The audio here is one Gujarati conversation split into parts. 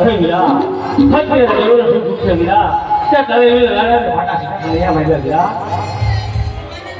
અરે વીરા દેવનો સુખ છે વીરા તે કરે વીરા લાગે ફાટા અહીંયા ભાઈ વીરા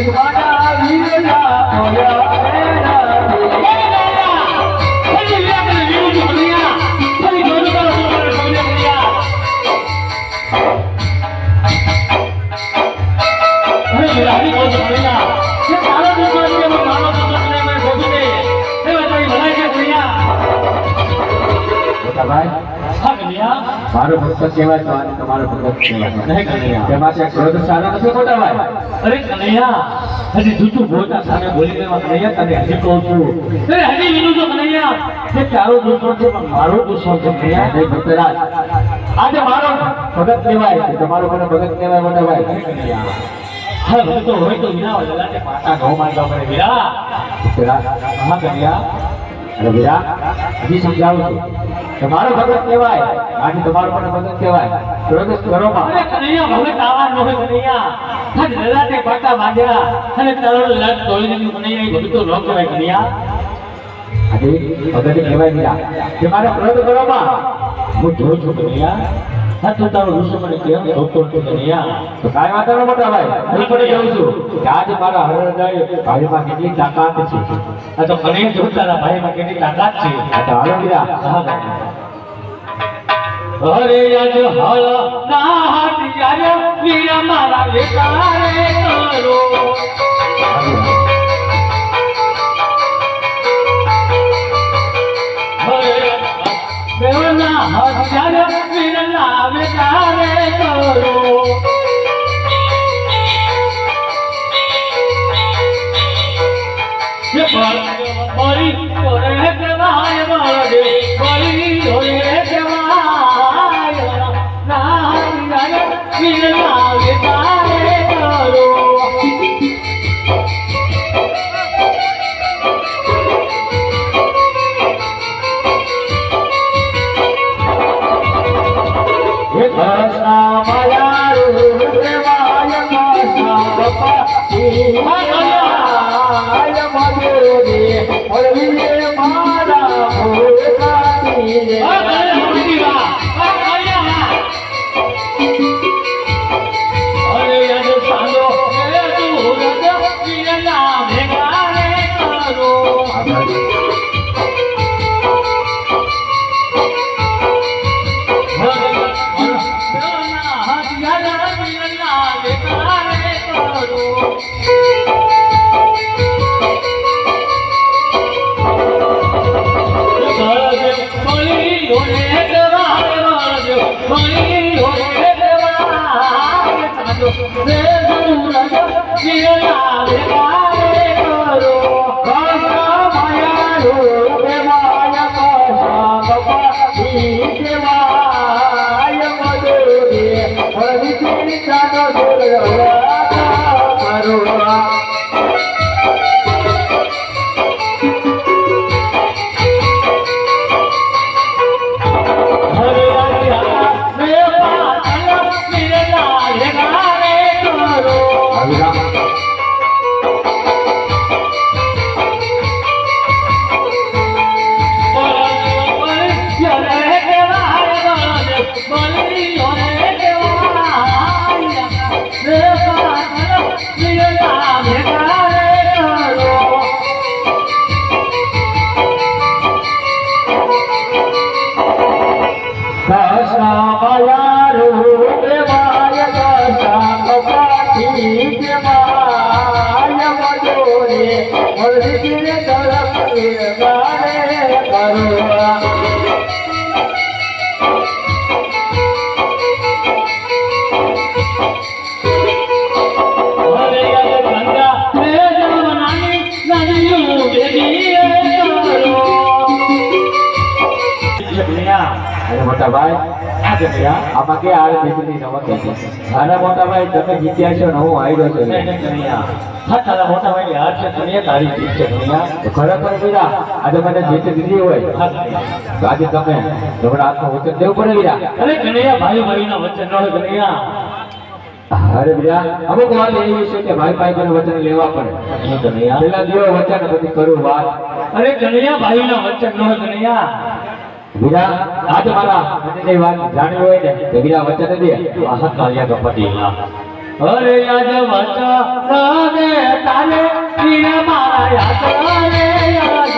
કરી દે મારો ભક્ત કહેવાય તો આજે તમારો ભક્ત કહેવાય. તેમાં આ ક્રોધ સારા નથી ભાઈ? અરે કનૈયા હજી જૂઠું બોલતા સામે બોલી દેવા કનૈયા તને હજી કહું છું. અરે હજી વિનુ છો કનૈયા કે તારો દુશ્મન છે પણ મારો દુશ્મન છે કનૈયા. જય ભક્તરાજ આજે મારો ભગત કહેવાય. તમારો મને ભગત કહેવાય મોટા ભાઈ. હા ભક્તો હોય તો વિના વડલાને પાટા ઘઉં માંગવા પડે. વિરા હા કનૈયા. અરે વિરા હજી સમજાવું છું. તમારો ભગત કહેવાય આજે તમારો પણ ભગત કહેવાય. પ્રગત કરો માં અરે કનૈયા ભગત આવા ન હોય કનૈયા હા લલાટે પાટા માંગ્યા અને તરણ લટ તોલી દીધું કનૈયા ભગત તો ન કહેવાય કનૈયા આજે ભગત કહેવાય નહીં. કે મારે ક્રોધ કરો માં હું જોઉં છું કનૈયા હા તું તારો દુશ્મન કેમ જોતો નથી કનૈયા તો કાંઈ વાંધો ન ભાઈ હું પણ જાઉં છું. કે આજે મારા હરદય ભાઈમાં કેટલી તાકાત છે. આ તો કનૈયા જોઉં તારા ભાઈમાં કેટલી તાકાત છે. આ તો અરે યાદ હળ ના હાથ વીર ના અને ભાઈ કનૈયા આમાં કે આ જીતની રમત છે? મારા મોટા તમે જીત્યા છો ને હું આવ્યો છું હા. તારા મોટા ભાઈ છે કનૈયા તારી જીત છે દુનિયા ખરેખર વીરા આજે મને જીત દીધી હોય. તો આજે તમે તમારા હાથમાં વચન દેવું પડે વીરા? અરે કનૈયા ભાઈ ભાઈના વચ્ચે ન હોય કનૈયા અરે વીરા અમુક વાત એવી છે કે ભાઈ ભાઈ પર વચન લેવા પડે. પેલા દિવસ વચન પછી કરું વાત. અરે કનૈયા ભાઈના વચ્ચે વચન નો કનૈયા વીરા આજ મારા મનની વાત જાણવી હોય ને, તો વીરા વચન દે વાહ કાલિયા ગપતિલા અરે આજ વચન દે તારે વીરા મારા યાદ રે યાદ.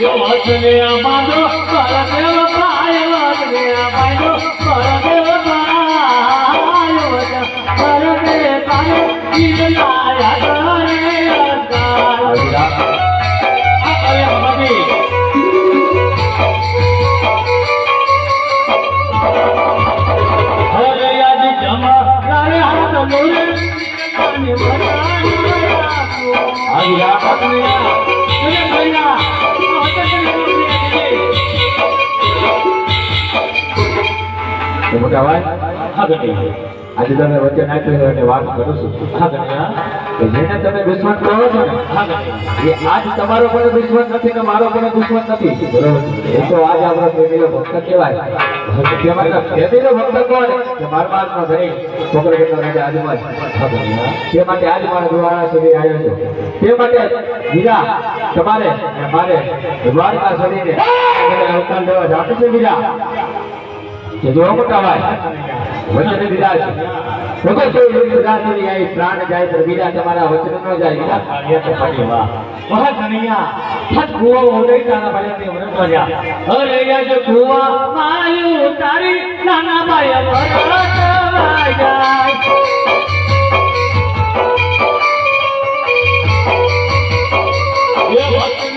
યો વચને અમારો પરદેવ પાય વચને અમારો પરદેવ પાય વચન પરદે તારે વીર મોટા ભાઈ હા ગણ્યા. આજે તમે વચન આપ્યું અને વાત કરું છું હા ગણ્યા. જેને તમે દુશ્મન કહો છો ને આજ તમારો પણ દુશ્મન નથી ને મારો પણ દુશ્મન નથી. એ તો આજ આપણો પ્રેમીનો ભક્ત કહેવાય. પ્રેમીનો ભક્ત કોણ? કે મારમારનો ધણી છોકરો કેટલો ગણ્યા. તે માટે આજ મારા દ્વારકા સુધી આવ્યો છું. તે માટે વીરા તમારે મારે દ્વારકા શરીરે અવતાર લેવા જાતું છે કે જો મોટા ભાઈ વચન પ્રાણ જાય તો વીરા તમારા વચન ન જાય વીરા કાલિયા ગણપતિ વાહ. વાહ. એ વચને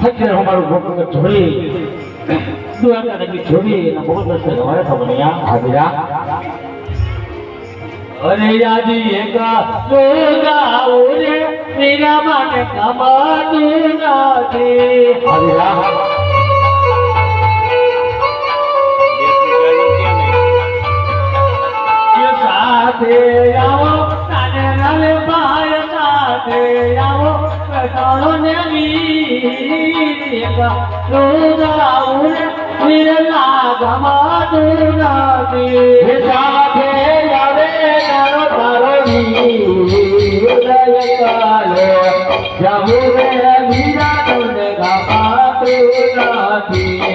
હજુ અમારું ગોકુળ જોડી દ્વારકા નગરી જોડી એના બહુ રસ્તે તમારે ખબર હાજરા અરે યાદી એક દુર્ગા ઓરે મીરા માટે કમાતું નથી હાજરા સાથે આવો તાને રલે ભાઈ સાથે આવો, કટાળો ને વીર મીરા ગમાતું નથી એ સાથે આવે તારો તારો વીર ઉદય કાલો જાવું રે વીરા તમને ગાતું નથી.